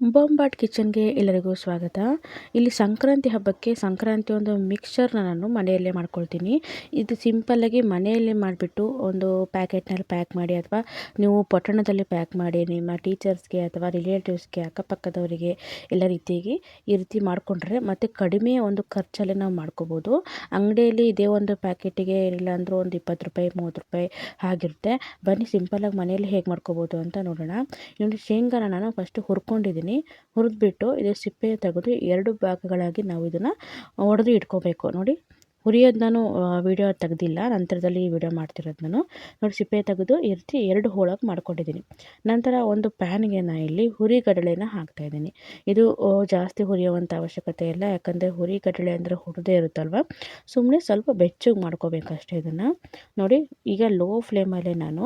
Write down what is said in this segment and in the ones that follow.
ಬೊಂಬಾಟ್ ಕಿಚನ್ಗೆ ಎಲ್ಲರಿಗೂ ಸ್ವಾಗತ. ಇಲ್ಲಿ ಸಂಕ್ರಾಂತಿ ಹಬ್ಬಕ್ಕೆ ಸಂಕ್ರಾಂತಿ ಒಂದು ಮಿಕ್ಸ್ಚರ್ನ ನಾನು ಮನೆಯಲ್ಲೇ ಮಾಡ್ಕೊಳ್ತೀನಿ. ಇದು ಸಿಂಪಲ್ಲಾಗಿ ಮನೆಯಲ್ಲೇ ಮಾಡಿಬಿಟ್ಟು ಒಂದು ಪ್ಯಾಕೆಟ್ನಲ್ಲಿ ಪ್ಯಾಕ್ ಮಾಡಿ ಅಥವಾ ನೀವು ಪೊಟ್ಟಣದಲ್ಲಿ ಪ್ಯಾಕ್ ಮಾಡಿ ನಿಮ್ಮ ಟೀಚರ್ಸ್ಗೆ ಅಥವಾ ರಿಲೇಟಿವ್ಸ್ಗೆ ಅಕ್ಕಪಕ್ಕದವರಿಗೆ ಎಲ್ಲ ರೀತಿಯಾಗಿ ಈ ರೀತಿ ಮಾಡಿಕೊಂಡ್ರೆ ಮತ್ತು ಕಡಿಮೆ ಒಂದು ಖರ್ಚಲ್ಲೇ ನಾವು ಮಾಡ್ಕೋಬೋದು. ಅಂಗಡಿಯಲ್ಲಿ ಇದೇ ಒಂದು ಪ್ಯಾಕೆಟಿಗೆ ಇಲ್ಲ ಅಂದರೂ ಒಂದು ಇಪ್ಪತ್ತು ರೂಪಾಯಿ, ಮೂವತ್ತು ರೂಪಾಯಿ ಆಗಿರುತ್ತೆ. ಬನ್ನಿ ಸಿಂಪಲ್ಲಾಗಿ ಮನೆಯಲ್ಲಿ ಹೇಗೆ ಮಾಡ್ಕೋಬೋದು ಅಂತ ನೋಡೋಣ. ಇನ್ನೊಂದು ಶೇಂಗಾನ ನಾನು ಫಸ್ಟು ಹುರ್ಕೊಂಡಿದ್ದೀನಿ. ಹುರಿದ್ಬಿಟ್ಟು ಇದು ಸಿಪ್ಪೆ ತೆಗೆದು ಎರಡು ಭಾಗಗಳಾಗಿ ನಾವು ಇದನ್ನು ಒಡೆದು ಇಟ್ಕೋಬೇಕು. ನೋಡಿ ಹುರಿಯೋದು ನಾನು ವೀಡಿಯೋ ತೆಗೆದಿಲ್ಲ. ನಂತರದಲ್ಲಿ ವೀಡಿಯೋ ಮಾಡ್ತಿರೋದು ನಾನು. ನೋಡಿ ಸಿಪ್ಪೆ ತೆಗೆದು ಇರ್ತಿ ರೀತಿ ಎರಡು ಹೋಳಾಗಿ ಮಾಡ್ಕೊಂಡಿದ್ದೀನಿ. ನಂತರ ಒಂದು ಪ್ಯಾನ್ಗೆ ನಾನು ಇಲ್ಲಿ ಹುರಿಗಡಲೆನ ಹಾಕ್ತಾಯಿದ್ದೀನಿ ಇದು ಜಾಸ್ತಿ ಹುರಿಯುವಂಥ ಅವಶ್ಯಕತೆ ಇಲ್ಲ. ಯಾಕಂದರೆ ಹುರಿಗಡಲೆ ಅಂದರೆ ಹುರಿದೇ ಇರುತ್ತಲ್ವ? ಸುಮ್ಮನೆ ಸ್ವಲ್ಪ ಬೆಚ್ಚಗೆ ಮಾಡ್ಕೋಬೇಕಷ್ಟೇ ಇದನ್ನು. ನೋಡಿ, ಈಗ ಲೋ ಫ್ಲೇಮಲ್ಲೇ ನಾನು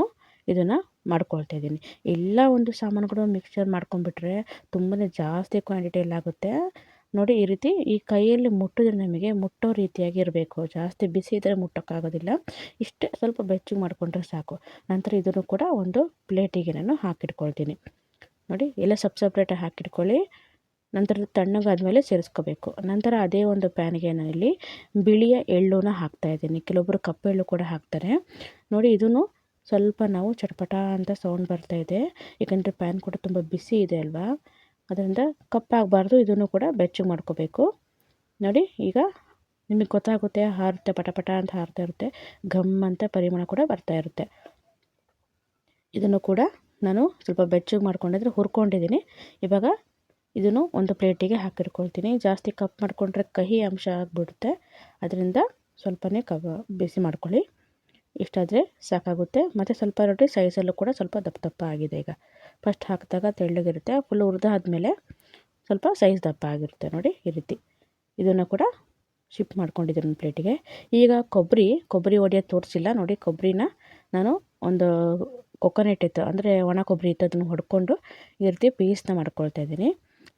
ಇದನ್ನು ಮಾಡ್ಕೊಳ್ತಾ ಇದ್ದೀನಿ. ಎಲ್ಲ ಒಂದು ಸಾಮಾನುಗಳು ಮಿಕ್ಸ್ಚರ್ ಮಾಡ್ಕೊಂಡ್ಬಿಟ್ರೆ ತುಂಬಾ ಜಾಸ್ತಿ ಕ್ವಾಂಟಿಟಿಯಲ್ಲಿ ಆಗುತ್ತೆ. ನೋಡಿ ಈ ರೀತಿ ಈ ಕೈಯಲ್ಲಿ ಮುಟ್ಟಿದ್ರೆ ನಮಗೆ ಮುಟ್ಟೋ ರೀತಿಯಾಗಿ ಇರಬೇಕು. ಜಾಸ್ತಿ ಬಿಸಿ ಇದ್ದರೆ ಮುಟ್ಟೋಕ್ಕಾಗೋದಿಲ್ಲ. ಇಷ್ಟೇ ಸ್ವಲ್ಪ ಬೆಚ್ಚಗೆ ಮಾಡಿಕೊಂಡ್ರೆ ಸಾಕು. ನಂತರ ಇದನ್ನು ಕೂಡ ಒಂದು ಪ್ಲೇಟಿಗೆ ನಾನು ಹಾಕಿಟ್ಕೊಳ್ತೀನಿ. ನೋಡಿ, ಎಲ್ಲ ಸಪ್ ಸಪ್ರೇಟಾಗಿ ಹಾಕಿಟ್ಕೊಳ್ಳಿ. ನಂತರ ತಣ್ಣಗಾದ್ಮೇಲೆ ಸೇರಿಸ್ಕೋಬೇಕು. ನಂತರ ಅದೇ ಒಂದು ಪ್ಯಾನ್ಗೆ ನಾನಿಲ್ಲಿ ಬಿಳಿಯ ಎಳ್ಳನ್ನ ಹಾಕ್ತಾಯಿದ್ದೀನಿ ಕೆಲವೊಬ್ಬರು ಕಪ್ಪೆಳ್ಳು ಕೂಡ ಹಾಕ್ತಾರೆ. ನೋಡಿ, ಇದನ್ನು ಸ್ವಲ್ಪ ನಾವು ಚಟಪಟ ಅಂತ ಸೌಂಡ್ ಬರ್ತಾ ಇದೆ. ಏಕೆಂದರೆ ಪ್ಯಾನ್ ಕೂಡ ತುಂಬ ಬಿಸಿ ಇದೆ ಅಲ್ವಾ? ಅದರಿಂದ ಕಪ್ಪಾಗಬಾರ್ದು, ಇದನ್ನು ಕೂಡ ಬೆಚ್ಚಗೆ ಮಾಡ್ಕೋಬೇಕು. ನೋಡಿ, ಈಗ ನಿಮಗೆ ಗೊತ್ತಾಗುತ್ತೆ, ಹಾರುತ್ತೆ ಪಟಪಟ ಅಂತ ಹಾರ್ತಾ ಇರುತ್ತೆ, ಘಮ್ ಅಂತ ಪರಿಮಳ ಕೂಡ ಬರ್ತಾ ಇರುತ್ತೆ. ಇದನ್ನು ಕೂಡ ನಾನು ಸ್ವಲ್ಪ ಬೆಚ್ಚಗೆ ಮಾಡ್ಕೊಂಡಿದ್ರೆ ಹುರ್ಕೊಂಡಿದ್ದೀನಿ. ಇವಾಗ ಇದನ್ನು ಒಂದು ಪ್ಲೇಟಿಗೆ ಹಾಕಿಟ್ಕೊಳ್ತೀನಿ. ಜಾಸ್ತಿ ಕಪ್ ಮಾಡಿಕೊಂಡ್ರೆ ಕಹಿ ಅಂಶ ಆಗಿಬಿಡುತ್ತೆ. ಅದರಿಂದ ಸ್ವಲ್ಪನೇ ಕಬ ಬಿಸಿ ಮಾಡ್ಕೊಳ್ಳಿ. ಇಷ್ಟಾದರೆ ಸಾಕಾಗುತ್ತೆ. ಮತ್ತು ಸ್ವಲ್ಪ ರೊಟ್ಟಿ ಸೈಜಲ್ಲೂ ಕೂಡ ಸ್ವಲ್ಪ ದಪ್ಪ ದಪ್ಪ ಆಗಿದೆ ಈಗ. ಫಸ್ಟ್ ಹಾಕಿದಾಗ ತೆಳ್ಳಗಿರುತ್ತೆ ಫುಲ್ ಹುರಿದಾದ್ಮೇಲೆ ಸ್ವಲ್ಪ ಸೈಜ್ ದಪ್ಪ ಆಗಿರುತ್ತೆ ನೋಡಿ ಈ ರೀತಿ. ಇದನ್ನು ಕೂಡ ಶಿಫ್ಟ್ ಮಾಡ್ಕೊಂಡಿದ್ದೀನಿ ಒಂದು ಪ್ಲೇಟಿಗೆ ಈಗ ಕೊಬ್ಬರಿ ಕೊಬ್ಬರಿ ಒಡೆಯೋದು ತೋರಿಸಿಲ್ಲ ನೋಡಿ, ಕೊಬ್ಬರಿನ ನಾನು ಒಂದು ಕೊಕೊನೆಟ್ ಇತ್ತು, ಅಂದರೆ ಒಣ ಕೊಬ್ಬರಿ ಇತ್ತು, ಅದನ್ನು ಹೊಡ್ಕೊಂಡು ಈ ರೀತಿ ಪೀಸ್ನ ಮಾಡ್ಕೊಳ್ತಾ ಇದ್ದೀನಿ.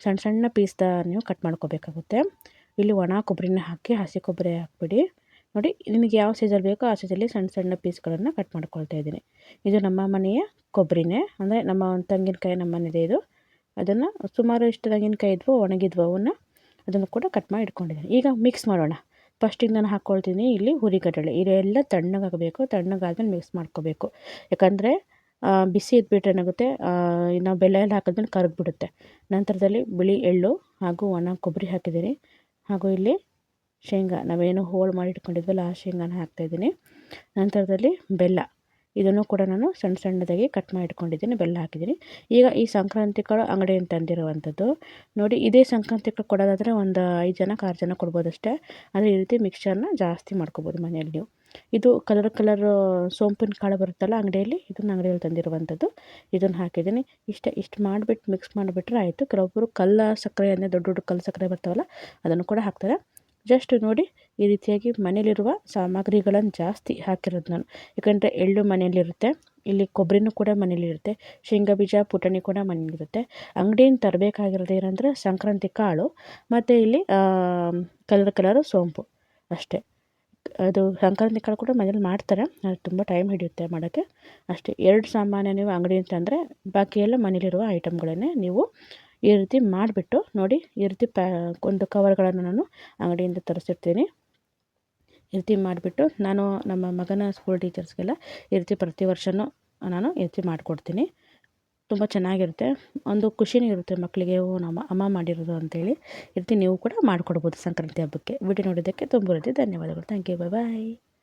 ಸಣ್ಣ ಸಣ್ಣ ಪೀಸ್ದ ನೀವು ಕಟ್ ಮಾಡ್ಕೋಬೇಕಾಗುತ್ತೆ. ಇಲ್ಲಿ ಒಣ ಕೊಬ್ಬರಿನ ಹಾಕಿ, ಹಸಿ ಕೊಬ್ಬರಿ ಹಾಕ್ಬಿಡಿ. ನೋಡಿ, ನಿಮಗೆ ಯಾವ ಸೈಜಲ್ಲಿ ಬೇಕೋ ಆ ಸೈಜಲ್ಲಿ ಸಣ್ಣ ಸಣ್ಣ ಪೀಸ್ಗಳನ್ನು ಕಟ್ ಮಾಡ್ಕೊಳ್ತಾ ಇದ್ದೀನಿ. ಇದು ನಮ್ಮ ಮನೆಯ ಕೊಬ್ಬರಿನೇ. ಅಂದರೆ ನಮ್ಮ ಒಂದು ತೆಂಗಿನಕಾಯಿ ನಮ್ಮ ಮನೆಯದೇ ಇದು. ಅದನ್ನು ಸುಮಾರು ಇಷ್ಟು ತೆಂಗಿನಕಾಯಿ ಇದ್ವು, ಒಣಗಿದ್ವು ಅವನ್ನ. ಅದನ್ನು ಕೂಡ ಕಟ್ ಮಾಡಿ ಇಟ್ಕೊಂಡಿದ್ದೀನಿ. ಈಗ ಮಿಕ್ಸ್ ಮಾಡೋಣ. ಫಸ್ಟಿಗೆ ನಾನು ಹಾಕ್ಕೊಳ್ತೀನಿ ಇಲ್ಲಿ ಹುರಿಗಡಲೆ ಇದೆಲ್ಲ ತಣ್ಣಗಾಗಬೇಕು. ತಣ್ಣಗಾದ್ಮೇಲೆ ಮಿಕ್ಸ್ ಮಾಡ್ಕೋಬೇಕು. ಯಾಕಂದರೆ ಬಿಸಿ ಇದ್ಬಿಟ್ರೆ ಏನಾಗುತ್ತೆ ನಾವು ಬೆಲ್ಲ ಎಲ್ಲ ಹಾಕಿದ್ಮೇಲೆ ಕರಗಿಬಿಡುತ್ತೆ ನಂತರದಲ್ಲಿ ಬಿಳಿ ಎಳ್ಳು ಹಾಗೂ ಒಣ ಕೊಬ್ಬರಿ ಹಾಕಿದ್ದೀನಿ. ಹಾಗೂ ಇಲ್ಲಿ ಶೇಂಗಾ, ನಾವೇನು ಹೋಳು ಮಾಡಿ ಇಟ್ಕೊಂಡಿದ್ವಲ್ಲ ಆ ಶೇಂಗಾನ ಹಾಕ್ತಾಯಿದ್ದೀನಿ. ನಂತರದಲ್ಲಿ ಬೆಲ್ಲ. ಇದನ್ನು ಕೂಡ ನಾನು ಸಣ್ಣ ಸಣ್ಣದಾಗಿ ಕಟ್ ಮಾಡಿ ಇಟ್ಕೊಂಡಿದ್ದೀನಿ ಬೆಲ್ಲ ಹಾಕಿದ್ದೀನಿ. ಈಗ ಈ ಸಂಕ್ರಾಂತಿ ಕಾಳು ಅಂಗಡಿಯಿಂದ ತಂದಿರುವಂಥದ್ದು. ನೋಡಿ, ಇದೇ ಸಂಕ್ರಾಂತಿ ಕಾಳು ಕೊಡೋದಾದರೆ ಒಂದು ಐದು ಜನಕ್ಕೆ ಆರು ಜನ ಕೊಡ್ಬೋದಷ್ಟೇ. ಆದರೆ ಈ ರೀತಿ ಮಿಕ್ಸ್ಚರ್ನ ಜಾಸ್ತಿ ಮಾಡ್ಕೊಬೋದು ಮನೆಯಲ್ಲಿ ನೀವು. ಇದು ಕಲರ್ ಕಲರ್ ಸೋಂಪಿನ ಕಾಳು ಬರುತ್ತಲ್ಲ ಅಂಗಡಿಯಲ್ಲಿ, ಇದನ್ನು ಅಂಗಡಿಯಲ್ಲಿ ತಂದಿರುವಂಥದ್ದು. ಇದನ್ನು ಹಾಕಿದ್ದೀನಿ. ಇಷ್ಟ, ಇಷ್ಟು ಮಾಡಿಬಿಟ್ಟು ಮಿಕ್ಸ್ ಮಾಡಿಬಿಟ್ರೆ ಆಯಿತು. ಕೆಲವೊಬ್ಬರು ಕಲ್ಲ ಸಕ್ಕರೆ ಅಂದರೆ ದೊಡ್ಡ ದೊಡ್ಡ ಕಲ್ಲು ಸಕ್ಕರೆ ಬರ್ತಾವಲ್ಲ, ಅದನ್ನು ಕೂಡ ಹಾಕ್ತಾರೆ. ಜಸ್ಟ್ ನೋಡಿ ಈ ರೀತಿಯಾಗಿ ಮನೇಲಿರುವ ಸಾಮಗ್ರಿಗಳನ್ನು ಜಾಸ್ತಿ ಹಾಕಿರೋದು ನಾನು. ಯಾಕಂದರೆ ಎಳ್ಳು ಮನೆಯಲ್ಲಿರುತ್ತೆ ಇಲ್ಲಿ ಕೊಬ್ಬರಿನೂ ಕೂಡ ಮನೇಲಿರುತ್ತೆ, ಶೇಂಗಾ ಬೀಜ, ಪುಟಾಣಿ ಕೂಡ ಮನೇಲಿರುತ್ತೆ. ಅಂಗಡಿಯಿಂದ ತರಬೇಕಾಗಿರೋದು ಏನಂದರೆ ಸಂಕ್ರಾಂತಿ ಕಾಳು, ಮತ್ತು ಇಲ್ಲಿ ಕಲರ್ ಕಲರ್ ಸೋಂಪು ಅಷ್ಟೇ. ಅದು ಸಂಕ್ರಾಂತಿ ಕಾಳು ಕೂಡ ಮನೇಲಿ ಮಾಡ್ತಾರೆ, ಅದು ತುಂಬ ಟೈಮ್ ಹಿಡಿಯುತ್ತೆ ಮಾಡೋಕ್ಕೆ. ಅಷ್ಟೇ, ಎರಡು ಸಾಮಾನ್ಯ ನೀವು ಅಂಗಡಿಯಿಂದ ತಂದರೆ ಎಲ್ಲ ಮನೇಲಿರುವ ಐಟಮ್ಗಳನ್ನೇ ನೀವು ಈ ರೀತಿ ಮಾಡಿಬಿಟ್ಟು ನೋಡಿ, ಈ ರೀತಿ ಪ್ಯಾ, ಒಂದು ಕವರ್ಗಳನ್ನು ನಾನು ಅಂಗಡಿಯಿಂದ ತರಿಸಿರ್ತೀನಿ. ಈ ರೀತಿ ಮಾಡಿಬಿಟ್ಟು ನಾನು ನಮ್ಮ ಮಗನ ಸ್ಕೂಲ್ ಟೀಚರ್ಸ್ಗೆಲ್ಲ ಈ ರೀತಿ ಪ್ರತಿ ವರ್ಷವೂ ನಾನು ಈ ರೀತಿ ಮಾಡಿಕೊಡ್ತೀನಿ. ತುಂಬ ಚೆನ್ನಾಗಿರುತ್ತೆ. ಒಂದು ಖುಷಿನೂ ಇರುತ್ತೆ ಮಕ್ಕಳಿಗೆ, ಓ, ನಮ್ಮ ಅಮ್ಮ ಮಾಡಿರೋದು ಅಂತೇಳಿ. ಈ ರೀತಿ ನೀವು ಕೂಡ ಮಾಡಿಕೊಡ್ಬೋದು ಸಂಕ್ರಾಂತಿ ಹಬ್ಬಕ್ಕೆ. ವಿಡಿಯೋ ನೋಡಿದ್ದಕ್ಕೆ ತುಂಬ ಧನ್ಯವಾದಗಳು. Thank you bye bye